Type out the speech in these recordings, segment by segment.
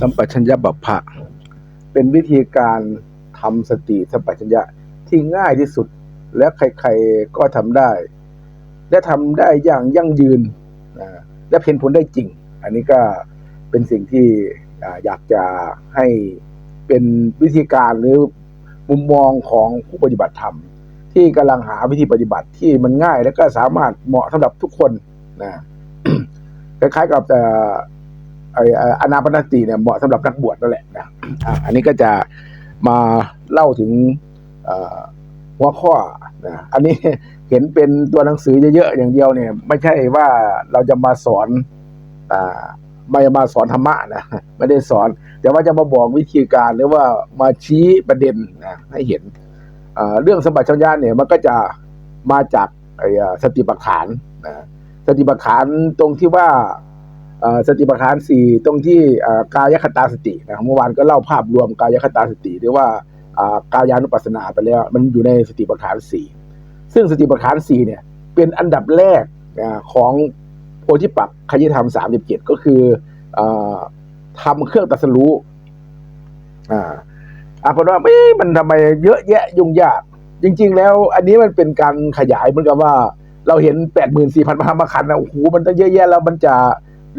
สัมปชัญญะบัพพะเป็นวิธีการทำสติสัมปชัญญะที่ง่ายที่สุดและใครๆก็ทำได้ และทำได้อย่างยั่งยืนนะและเห็นผลได้จริง อันนี้ก็เป็นสิ่งที่อยากจะให้เป็นวิธีการหรือมุมมองของผู้ปฏิบัติธรรม ที่กำลังหาวิธีปฏิบัติที่มันง่ายและก็สามารถเหมาะสำหรับทุกคนนะคล้ายๆกับแต่ไอนาปนสติเนี่ยเหมาะสำหรับนักบวชนั่นแหละนะอันนี้ก็จะมาเล่าถึงหัวข้อนะอันนี้เห็นเป็นตัวหนังสือเยอะๆอย่างเดียวเนี่ย ไม่ใช่ว่าเราจะมาสอนอ่าไม่มาสอนธรรมะนะไม่ได้สอน แต่ว่าจะมาบอกวิธีการหรือว่ามาชี้ประเด็นนะให้เห็นเรื่องสมบัติชัญญาเนี่ยมันก็จะมาจากสติปัฏฐานนะสติปัฏฐานตรงที่ว่า สติปัฏฐานสี่ตรงที่กายคตาสตินะครับเมื่อวานก็เล่าภาพรวมกายคตาสติ หรือว่ากายานุปัสสนาไปแล้ว มันอยู่ในสติปัฏฐานสี่ซึ่งสติปัฏฐานสี่เนี่ยเป็นอันดับแรกของโพธิปักขยิธรรมสามสิบเจ็ดก็คืออาทำเครื่องตัสรู้อ่าอาคนว่าเอ๊ะมันทำไมเยอะแยะยุ่งยาก จริง ๆ แล้ว อันนี้มันเป็นการขยายเหมือนกับว่า เราเห็นแปดหมื่นสี่พันพระธรรมขันธ์นะโอ้โหมันตั้งเยอะแยะแล้วมันจะ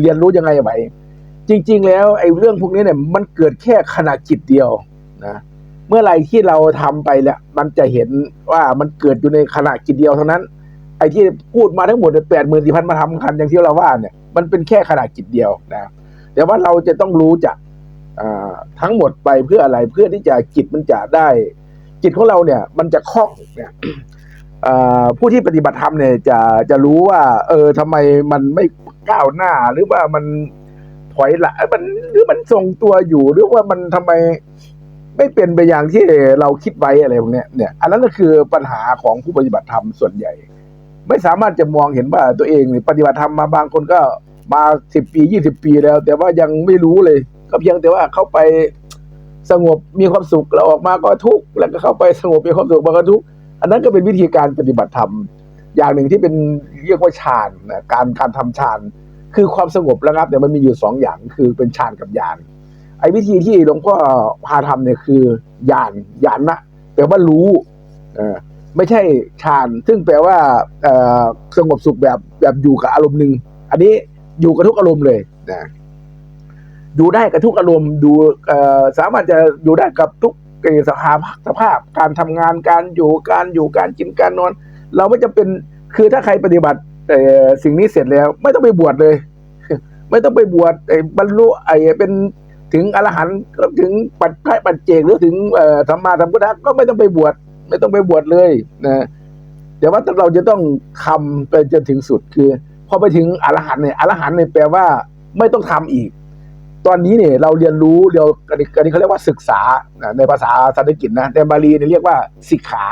เรียนรู้ยังไงไหวจริง ๆ แล้วไอ้เรื่องพวกนี้เนี่ยมันเกิดแค่ขณะจิตเดียวนะเมื่อไรที่เราทำไปแล้วมันจะเห็นว่ามันเกิดอยู่ในขณะจิตเดียวเท่านั้น ไอ้ที่พูดมาทั้งหมดแปดหมื่นสี่พันมาทำคันอย่างที่เราว่าเนี่ยมันเป็นแค่ขณะจิตเดียวนะแต่ว่าเราจะต้องรู้จักทั้งหมดไปเพื่ออะไรเพื่อที่จะจิตมันจะได้ จิตของเราเนี่ยมันจะคล่องเนี่ยผู้ที่ปฏิบัติธรรมเนี่ยจะจะรู้ว่า เออทำไมมันไม่ ก้าวหน้า หรือว่ามันถอยหลังมันหรือมันทรงตัวอยู่ หรือว่ามันทำไมไม่เป็นไปอย่างที่เราคิดไว้อะไรพวกนี้เนี่ย อันนั้นก็คือปัญหาของผู้ปฏิบัติธรรมส่วนใหญ่ ไม่สามารถจะมองเห็นว่าตัวเองปฏิบัติธรรมมาบางคนก็มาสิบปียี่สิบปีแล้ว แต่ว่ายังไม่รู้เลย ก็เพียงแต่ว่าเขาไปสงบมีความสุขแล้วออกมาก็ทุกข์แล้วก็เข้าไปสงบมีความสุขมาก็ทุกข์อันนั้นก็เป็นวิธีการปฏิบัติธรรม อย่างหนึ่งที่เป็นเรียกว่าฌานนะการการทำฌานคือความสงบระงับเนี่ยมันมีอยู่สองอย่างคือเป็นฌานกับญาณไอ้วิธีที่หลวงพ่อพาทำเนี่ยคือญาณญาณนะแปลว่ารู้เออไม่ใช่ฌานซึ่งแปลว่าสงบสุขแบบแบบอยู่กับอารมณ์หนึ่งอันนี้อยู่กับทุกอารมณ์เลยนะอยู่ได้กับทุกอารมณ์ดูสามารถจะอยู่ได้กับทุกสภาพสภาพการทำงานการอยู่การอยู่การกินการนอน เราไม่จำเป็นคือถ้าใครปฏิบัติเอ่สิ่งนี้เสร็จแล้ว ไม่ต้องไปบวชเลย ไม่ต้องไปบวชไอ้บรรลุไอ้เป็นถึงอรหันต์ก็ถึงปัจจัยปัจเจกหรือถึงธรรมาธรรมพุทธก็ไม่ต้องไปบวชไม่ต้องไปบวชเลยนะแต่ว่าเราจะต้องทำไปจนถึงสุดคือพอไปถึงอรหันต์เนี่ยอรหันต์เนี่ยแปลว่าไม่ต้องทำอีก ตอนนี้เนี่ยเราเรียนรู้เรียวอันนี้เขาเรียกว่าศึกษาในภาษาสันสกฤตนะแต่บาลีเนี่ยเรียกว่าสิกขา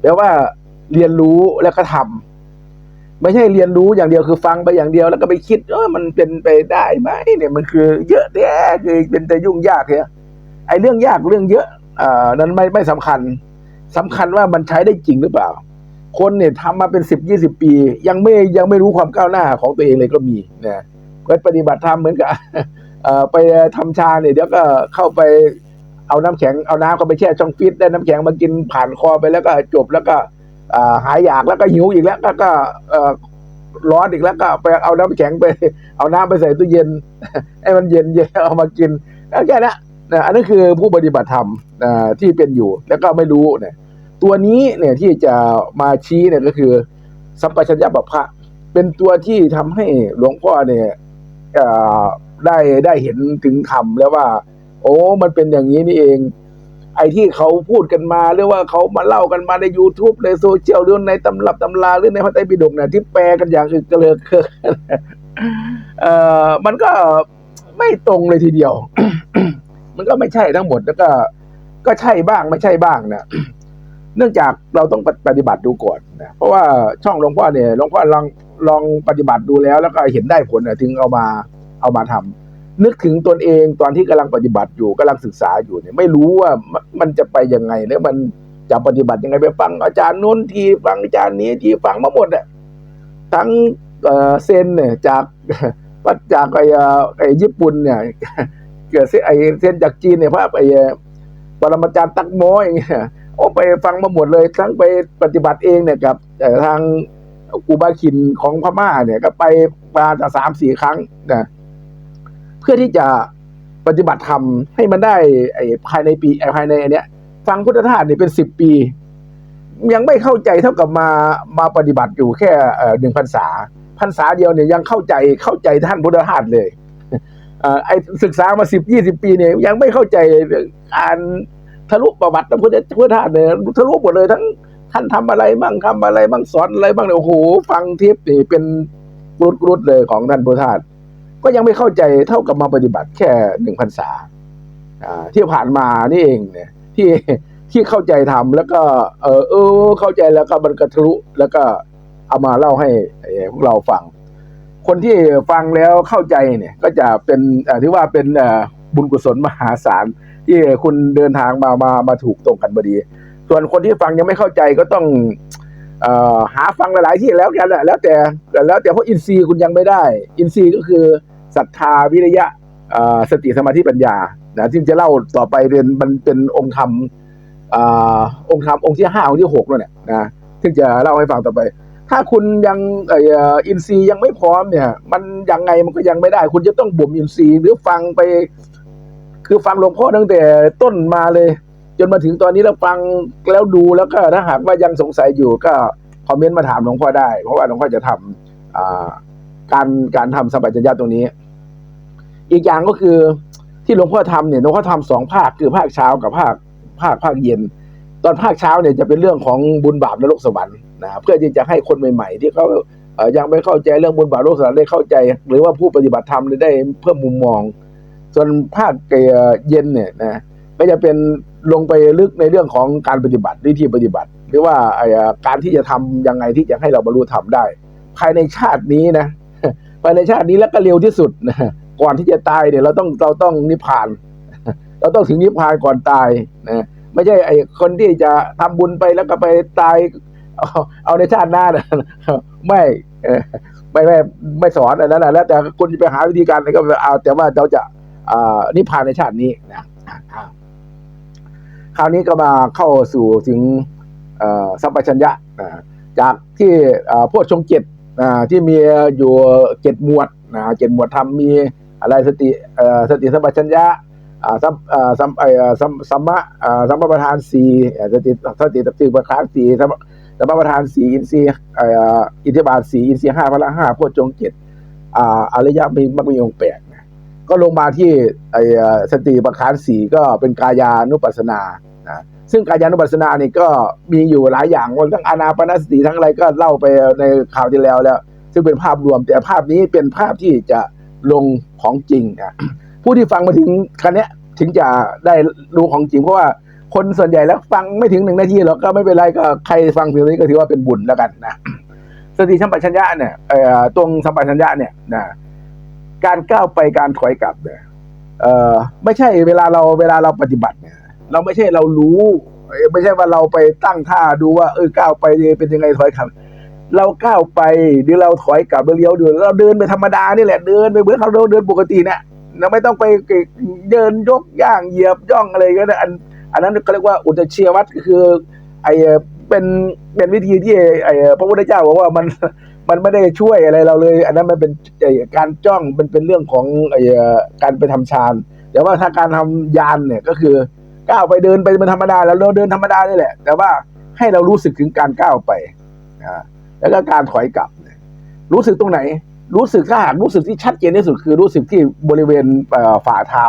แปลว่า เรียนรู้แล้วก็ทำไม่ใช่เรียนรู้อย่างเดียวคือฟังไปอย่างเดียว แล้วก็ไปคิดเออมันเป็นไปได้ไหมเนี่ยมันคือเยอะแยะคือเป็นแต่ยุ่งยากเนี่ยไอ้เรื่องยากเรื่องเยอะอ่านั้นไม่ไม่สำคัญสำคัญว่ามันใช้ได้จริงหรือเปล่า คนเนี่ยทำมาเป็นสิบยี่สิบปี ยังไม่ยังไม่รู้ความก้าวหน้าของตัวเองเลยก็มีนะเกิดปฏิบัติธรรมเหมือนกับไปทำชาเนี่ยเดี๋ยวก็เข้าไปเอาน้ำแข็งเอาน้ำเข้าไปแช่ช่องฟิตได้น้ำแข็งมากินผ่านคอไปแล้วก็จบแล้วก็ หายอยากแล้วก็หิวอีกแล้วก็ก็ร้อนอีกแล้วก็ไปเอาน้ำแข็งไป เอาน้ำไปใส่ตู้เย็น ให้มันเย็นเย็นเอามากินแล้วแค่นั้นนะอันนั้นคือผู้ปฏิบัติธรรมที่เป็นอยู่แล้วก็ไม่รู้เนี่ยตัวนี้เนี่ยที่จะมาชี้เนี่ยก็คือสัมปชัญญะบัพพะเป็นตัวที่ทำให้หลวงพ่อเนี่ยได้ได้เห็นถึงธรรมแล้วว่า โอ้มันเป็นอย่างนี้นี่เอง อ้ที่เขาพูดกันมาหรือว่าเขามาเล่ากันมาใน YouTube ในโซเชียลหรือในตำรับตำราหรือในพระไตรปิฎกเนี่ยที่แปลกันอย่างอึกกระเลิกเคิกเอ่อมันก็ไม่ตรงเลยทีเดียว มันก็ไม่ใช่ทั้งหมดแล้วก็ ก็ใช่บ้างไม่ใช่บ้างนะเนื่องจากเราต้องปฏิบัติดูก่อนนะเพราะว่าช่องหลวงพ่อเนี่ยหลวงพ่อลองลองปฏิบัติดูแล้ว แล้วก็เห็นได้ผลนะถึงเอามาเอามาทำ นึกถึงตนเองตอนที่กำลังปฏิบัติอยู่กำลังศึกษาอยู่เนี่ยไม่รู้ว่ามันจะไปยังไงแล้วมันจะปฏิบัติยังไงไปฟังอาจารย์นู้นทีฟังอาจารย์นี้ทีฟังมาหมดอะทั้งเอ่อเซนเนี่ยจากจากไอ้อ่อไอ้ญี่ปุ่นเนี่ยเกิดเซไอเซนจากจีนเนี่ยพระไอ้ปรมาจารย์ตักโมอย่างเงี้ยโอ้ไปฟังมาหมดเลย ทั้งไปปฏิบัติเองเนี่ยกับทางกูบาคินของพม่าเนี่ยก็ไปมาสามสี่ครั้งนะ เพื่อที่จะปฏิบัติธรรมให้มันได้ไอ้ภายในปีไอ้ภายในอันเนี้ย ฟังพุทธทาสเนี่ยเป็นสิบปี ยังไม่เข้าใจเท่ากับมามาปฏิบัติอยู่แค่หนึ่งพรรษาพรรษาเดียวเนี่ยยังเข้าใจเข้าใจท่านพุทธทาสเลยเอ่อไอศึกษามาสิบยี่สิบปีเนี่ยยังไม่เข้าใจอ่านทะลุประวัติพระพุทธพุทธทาสเนี่ยทะลุหมดเลยทั้งท่านทำอะไรบ้างทำอะไรบ้างสอนอะไรบ้างเนี่ยโอ้โหฟังเทปนี่เป็นกรุดกรุดเลยของท่านพุทธทาส ก็ยังไม่เข้าใจเท่ากับมาปฏิบัติแค่หนึ่งพรรษาที่ผ่านมานี่เองเนี่ย ที่ที่เข้าใจทำแล้วก็ เออเออ เข้าใจแล้วก็มันกระทะลุแล้วก็เอามาเล่าให้พวกเราฟัง คนที่ฟังแล้วเข้าใจเนี่ย ก็จะเป็นเอ่อที่ว่าเป็นบุญกุศลมหาศาลที่คุณเดินทางมามามาถูกตรงกันพอดี ส่วนคนที่ฟังยังไม่เข้าใจก็ต้องอหาฟังหลายๆที่แล้วกันแหละแล้วแต่แล้วแต่เพราะอินทรีย์คุณยังไม่ได้ อินทรีย์ก็คือ ศรัทธาวิริยะสติสมาธิปัญญานะที่จะเล่าต่อไปเรียนมันเป็นองค์ธรรมองค์ธรรมองค์ที่ห้าองค์ที่หกแล้วเนี่ยนะซึ่งจะเล่าให้ฟังต่อไป ถ้าคุณยังอินทรีย์ยังไม่พร้อมเนี่ย มันยังไงมันก็ยังไม่ได้ คุณจะต้องบ่มอินทรีย์หรือฟังไป คือฟังหลวงพ่อตั้งแต่ต้นมาเลย จนมาถึงตอนนี้เราฟังแล้วดูแล้วก็ถ้าหากว่ายังสงสัยอยู่ก็คอมเมนต์มาถามหลวงพ่อได้ เพราะว่าหลวงพ่อจะทำ การการทำสัมปชัญญะตรงนี้ อีกอย่างก็คือที่หลวงพ่อทำเนี่ยหลวงพ่อทำสองภาคคือภาคเช้ากับภาคภาคภาคเย็น ตอนภาคเช้าเนี่ยจะเป็นเรื่องของบุญบาปนรกสวรรค์นะเพื่อที่จะให้คนใหม่ ๆ ที่เขายังไม่เข้าใจเรื่องบุญบาปนรกสวรรค์ได้เข้าใจ หรือว่าผู้ปฏิบัติธรรมได้เพิ่มมุมมอง ส่วนภาคเย็นเนี่ยนะก็จะเป็นลงไปลึกในเรื่องของการปฏิบัติวิธีปฏิบัติ หรือว่าการที่จะทำยังไงที่จะให้เราบรรลุธรรมได้ ภายในชาตินี้นะ ภายในชาตินี้แล้วก็เร็วที่สุดนะก่อนที่จะตายเนี่ยเราต้องเราต้องนิพพาน เราต้องถึงนิพพานก่อนตายนะไม่ใช่ไอ้คนที่จะทำบุญไปแล้วก็ไปตาย เอาในชาติหน้านะไม่ไม่ไม่ไม่สอนอันนั้นนะแล้วแต่คุณจะไปหาวิธีการอะไรก็เอาแต่ว่าเราจะอ่านิพพานในชาตินี้นะคราวนี้ก็มาเข้าสู่ถึงสัมปชัญญะจากที่พวกชงเจ็ด ที่มีอยู่เจ็ดหมวดนะเจ็ดหมวดธรรมมีอะไรสติสติสัมปชัญญะสัมสัมเอ่อสัมสัมมะสัมปประธานสี่สติสติสติประคานสี่สัมสัมประธานสี่อินทรีย์เอ่ออิทบาทสี่อินทรีย์ห้าพละห้าพวกจงเจ็ดอาอริยะมีมักมีองค์แปดก็ลงมาที่ไอสติปัฏฐานสี่ก็เป็นกายานุปัสสนานะ ซึ่งกายานุปัสสนานี่ก็มีอยู่หลายอย่างว่าทั้งอานาปนสติทั้งอะไรก็เล่าไปในข่าวที่แล้วแล้ว ซึ่งเป็นภาพรวมแต่ภาพนี้เป็นภาพที่จะลงของจริงนะผู้ที่ฟังมาถึงคันนี้ยถึงจะได้รู้ของจริง เพราะว่าคนส่วนใหญ่แล้วฟังไม่ถึงหนึ่งนาทีหรอกก็ไม่เป็นไรก็ใครฟังเพียงนี้ก็ถือว่าเป็นบุญแล้วกันนะสติสัมปชัญญะเนี่ยเอ่อตรงสัมปชัญญะเนี่ยนะการก้าวไปการถอยกลับเนี่ยเอ่อไม่ใช่เวลาเราเวลาเราปฏิบัติเนี่ย เราไม่ใช่เรารู้ ไม่ใช่ว่าเราไปตั้งท่าดูว่า เออก้าวไปเป็นยังไงถอยกลับ เราก้าวไปหรือเราถอยกลับหรือเลี้ยวเดูเราเดินไปธรรมดานี่แหละเดินไปเหมือนเขาเราเดินปกติเนี่ยเราไม่ต้องไปเดินยกย่างเหยียบย่องอะไรก็ได้อันอันนั้นเขาเรียกว่าอุตเชียวัตก็คือไอเอ่อเป็นเป็นวิธีที่ไอพระพุทธเจ้าบอกว่ามันมันไม่ได้ช่วยอะไรเราเลย อันนั้นมันเป็นไอการจ้องมันเป็นเรื่องของไอการไปทำฌานแต่ว่าถ้าการทำยานเนี่ยก็คือ ก้าวไปเดินไปเป็นธรรมดาแล้วเราเดินธรรมดานี่แหละ แต่ว่าให้เรารู้สึกถึงการก้าวไปนะแล้วก็การถอยกลับ รู้สึกตรงไหน รู้สึกถ้าหากรู้สึกที่ชัดเจนที่สุดคือรู้สึกที่บริเวณฝ่าเท้า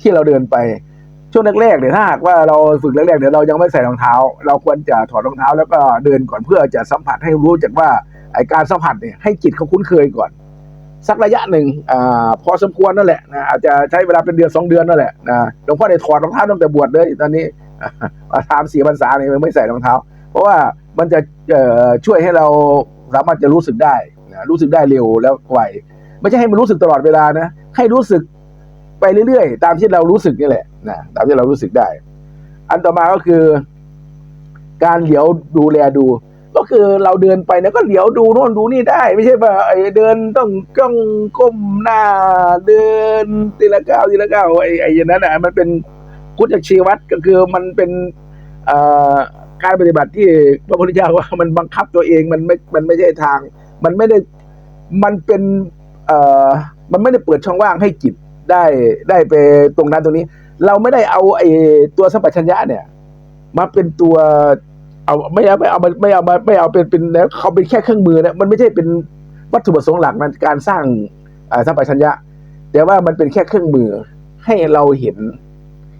ที่เราเดินไปช่วงแรกๆเนี่ยถ้าหากว่าเราฝึกแรกๆเนี่ยเรายังไม่ใส่รองเท้า เราควรจะถอดรองเท้าแล้วก็เดินก่อนเพื่อจะสัมผัสให้รู้จักว่าไอการสัมผัสเนี่ยให้จิตเขาคุ้นเคยก่อน สักระยะหนึ่งอ่าพอสมควรนั่นแหละนะอาจจะใช้เวลาเป็นเดือนสองเดือนนั่นแหละนะหลวงพ่อได้ถอดรองเท้าตั้งแต่บวชเลยตอนนี้มาทำสี่พรรษาเนี่ยไม่ใส่รองเท้า เพราะว่ามันจะเอ่อช่วยให้เราสามารถจะรู้สึกได้นะรู้สึกได้เร็วแล้วไวไม่ใช่ให้มันรู้สึกตลอดเวลานะให้รู้สึกไปเรื่อยๆ ตามที่เรารู้สึกนี่แหละนะตามที่เรารู้สึกได้ อันต่อมาก็คือ การเหลียวดูแลดู ก็คือเราเดินไปเนี่ยก็เหลียวดูโน่นดูนี่ได้ ไม่ใช่ว่าไอ้เดินต้องก้องก้มหน้า เดินทีละก้าวทีละก้าวไอ้ไอ้อย่างนั้นอะมันเป็นพุทธชีวัตก็คือมันเป็นการปฏิบัติที่พระพุทธเจ้าว่ามันบังคับตัวเองมันไม่มันไม่ใช่ทาง มันไม่ได้มันเป็นมันไม่ได้เปิดช่องว่างให้จิตได้ได้ไปตรงนั้นตรงนี้ เราไม่ได้เอาไอ้ตัวสัมปชัญญะเนี่ย มาเป็นตัว เอาไม่เอาไม่เอาไม่เอาไม่เอาเป็นเป็นเขาเป็นแค่เครื่องมือนะมันไม่ใช่เป็นวัตถุประสงค์หลักในการสร้างสัมปชัญญะ แต่ว่ามันเป็นแค่เครื่องมือให้เราเห็น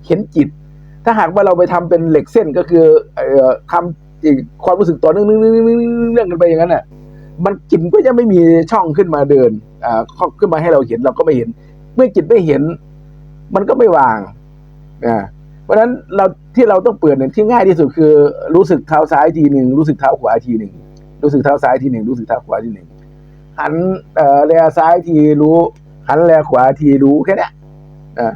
เห็นจิต ถ้าหากว่าเราไปทำเป็นเหล็กเส้นก็คือเอ่อทำความรู้สึกต่อเนื่องเนื่องกันไปอย่างนั้นน่ะมันจิตก็จะไม่มีช่องขึ้นมาเดินอ่าข้าขึ้นมาให้เราเห็นเราก็ไม่เห็น เมื่อจิตไม่เห็น มันก็ไม่วางอ่าเพราะฉะนั้นเรา ที่เราต้องเปิดเนี่ยที่ง่ายที่สุดคือ รู้สึกเท้าซ้ายทีหนึ่งรู้สึกเท้าขวาทีหนึ่งรู้สึกเท้าซ้ายทีหนึ่งรู้สึกเท้าขวาทีหนึ่งหันเอ่อแลซ้ายทีรู้ หันแลขวาทีรู้แค่นี้นะ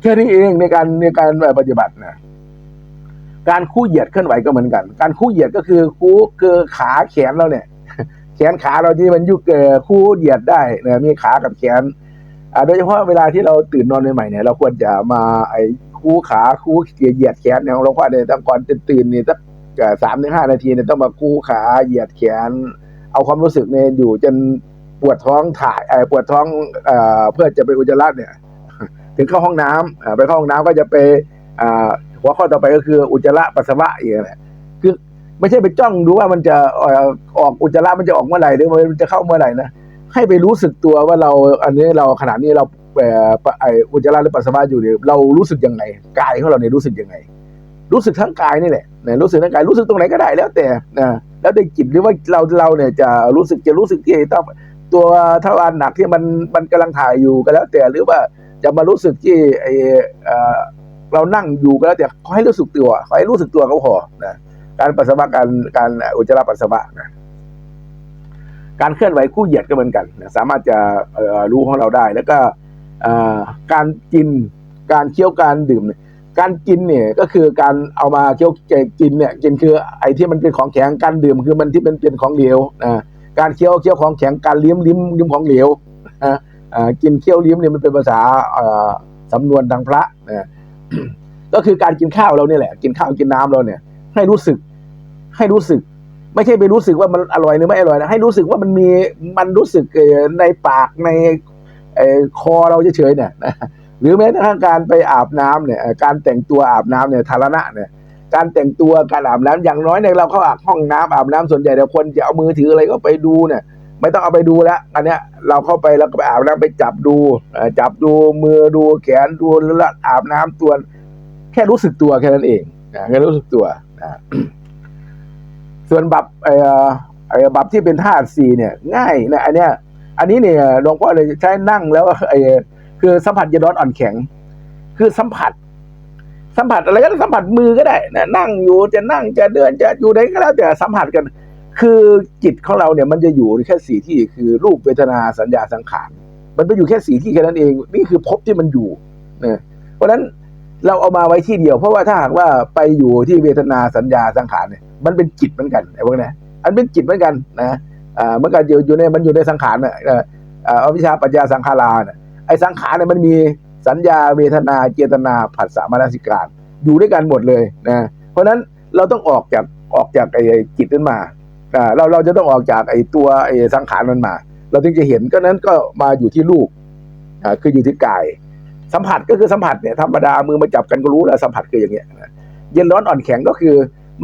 แค่นี้เองในการในการปฏิบัตินะการคู่เหยียดเคลื่อนไหวก็เหมือนกัน การคู่เหยียดก็คือคู่คือขาแขนเราเนี่ย แขนขาเราที่มันยุกเอ่อคู่เหยียดได้นะมีขากับแขนอ่าโดยเฉพาะเวลาที่เราตื่นนอนใหม่ๆเนี่ยเราควรจะมาไอ คู่ขาคู่เหยียดแขนเนี่ยหลวงพ่อเนี่ยตั้งก่อนตื่นๆนี่สักสามถึงห้านาทีเนี่ยต้องมาคู่ขาเหยียดแขน เอาความรู้สึกเนี่ยอยู่จนปวดท้องถ่ายเอ่อปวดท้องเอ่อเพื่อจะไปอุจจาระเนี่ย ถึงเข้าห้องน้ำอ่าไปเข้าห้องน้ำก็จะไปอ่าหัวข้อต่อไปก็คืออุจจาระปัสสาวะอย่างเงี้ยคือไม่ใช่ไปจ้องดูว่ามันจะออกอุจจาระมันจะออกเมื่อไหร่หรือมันจะเข้าเมื่อไหร่นะให้ไปรู้สึกตัวว่าเราอันนี้เราขณะนี้เรา ไออุจจาระหรือปัสสาวะอยู่เนี่ยเรารู้สึกยังไงกายของเราเนี่ยรู้สึกยังไง รู้สึกทั้งกายนี่แหละนะรู้สึกทั้งกายรู้สึกตรงไหนก็ได้แล้วแต่นะแล้วแต่จิตหรือว่าเราเราเนี่ยจะรู้สึกจะรู้สึกที่ต้องตัวทวารหนักที่มันมันกำลังถ่ายอยู่ก็แล้ว แต่หรือว่าจะมารู้สึกที่ไอเรานั่งอยู่ก็แล้วแต่ขอให้รู้สึกตัวขอให้รู้สึกตัวก็พอนะการปัสสาวะการการอุจจาระปัสสาวะนะการเคลื่อนไหวคู่เหยียดก็เหมือนกัน สามารถจะรู้ของเราได้แล้วก็ การกินการเคี้ยวการดื่มเนี่ยการกินเนี่ยก็คือการเอามาเคี้ยวกินเนี่ยกินคือไอ้ที่มันเป็นของแข็งการดื่มคือมันที่เป็นเป็นของเหลวนะการเคี้ยวเคี้ยวของแข็งการลิ้มลิ้มลิ้มของเหลวนะกินเคี้ยวลิ้มเนี่ยมันเป็นภาษาสำนวนทางพระนะก็คือการกินข้าวเราเนี่ยแหละ กินข้าวกินน้ำเราเนี่ย ให้รู้สึกให้รู้สึก ไม่ใช่ไปรู้สึกว่ามันอร่อยหรือไม่อร่อยนะให้รู้สึกว่ามันมีมันรู้สึกในปากใน คอเราเฉยๆเนี่ยหรือแม้กระทั่งการไปอาบน้ำเนี่ยการแต่งตัวอาบน้ำเนี่ยธารณะเนี่ยการแต่งตัวการอาบน้ำอย่างน้อยเนี่ยเราเข้าอาบห้องน้ำอาบน้ำส่วนใหญ่เดี๋ยวคนจะเอามือถืออะไรก็ไปดูเนี่ยไม่ต้องเอาไปดูแล้วอันเนี้ยเราเข้าไปแล้วก็ไปอาบน้ำไปจับดูจับดูมือดูแขนดูแล้วอาบน้ำตัว แค่รู้สึกตัวแค่นั้นเองนะแค่รู้สึกตัวนะส่วนบับไอ้บับที่เป็นธาตุสีเนี่ย ง่ายนะอันเนี้ย อันนี้เนี่ยหลวงพ่อเลยใช้นั่งแล้วไอ้คือสัมผัสเย็นร้อนอ่อนแข็ง คือสัมผัส สัมผัสอะไรก็ได้สัมผัสมือก็ได้นะนั่งอยู่จะนั่งจะเดินจะอยู่ไหนก็แล้วแต่สัมผัสกัน คือจิตของเราเนี่ยมันจะอยู่แค่สี่ที่คือรูปเวทนาสัญญาสังขารมันไปอยู่แค่สี่ที่แค่นั้นเอง นี่คือภพที่มันอยู่นะเพราะฉะนั้นเราเอามาไว้ที่เดียว เพราะว่าถ้าหากว่าไปอยู่ที่เวทนาสัญญาสังขารเนี่ยมันเป็นจิตเหมือนกันไอ้พวกนี้อันเป็นจิตเหมือนกันนะ อ่ามันก็อยู่อยู่ในมันอยู่ในสังขารน่ะเอ่ออ่าอวิชชาปัญญาสังขาราน่ะไอ้สังขารเนี่ยมันมีสัญญาเวทนาเจตนาผัสสะมนสิการ อยู่ด้วยกันหมดเลยนะเพราะฉะนั้นเราต้องออกจากออกจากไอ้จิตนั้นมาอ่าเราเราจะต้องออกจากไอ้ตัวไอ้สังขารนั้นมา เราถึงจะเห็นก็นั้นก็มาอยู่ที่รูปอ่าคืออยู่ที่กาย สัมผัสก็คือสัมผัสเนี่ยธรรมดามือมาจับกันก็รู้แล้วสัมผัสคืออย่างเงี้ยเย็นร้อนอ่อนแข็งก็คือ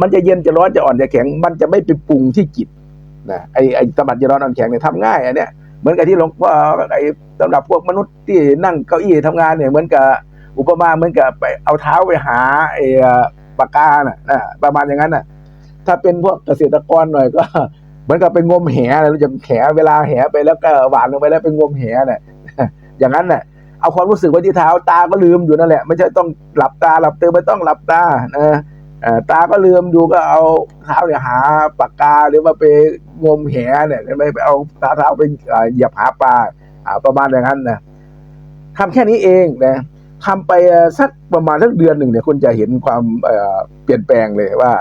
มันจะเย็นจะร้อนจะอ่อนจะแข็ง มันจะไม่ไปปรุงที่จิต นะไอไอสัมผัสเย็นร้อนอ่อนแข็งเนี่ยทำง่ายอันเนี้ยเหมือนกับที่หลวงพ่อไอสำหรับพวกมนุษย์ที่นั่งเก้าอี้ทำงานเนี่ยเหมือนกับอุปมาเหมือนกับไปเอาเท้าไปหาไอปากกาน่ะนะประมาณอย่างนั้นน่ะถ้าเป็นพวกเกษตรกรหน่อยก็เหมือนกับไปงมแหอะไรเราจะแหเวลาแหไปแล้วก็หวานลงไปแล้วไปงมแหน่ะอย่างนั้นน่ะเอาความรู้สึกไว้ที่เท้าตาก็ลืมอยู่นั่นแหละ ไม่ใช่ต้องหลับตาหลับตื่นไม่ต้องหลับตานะ ตาก็ลืมดูก็เอาเท้าเนี่ยหาปากกาหรือว่าไปงมแหเนี่ยไม่ไปเอาเท้าเท้าไปเหยียบหาปลาประมาณอย่างนั้นนะทำแค่นี้เองนะทำไปสักประมาณสักเดือนหนึ่งเนี่ยคุณจะเห็นความเอ่อเปลี่ยนแปลงเลยว่า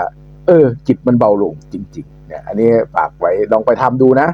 เออ จิตมันเบาลงจริงๆเนี่ยอันนี้ฝากไว้ลองไปทำดูนะ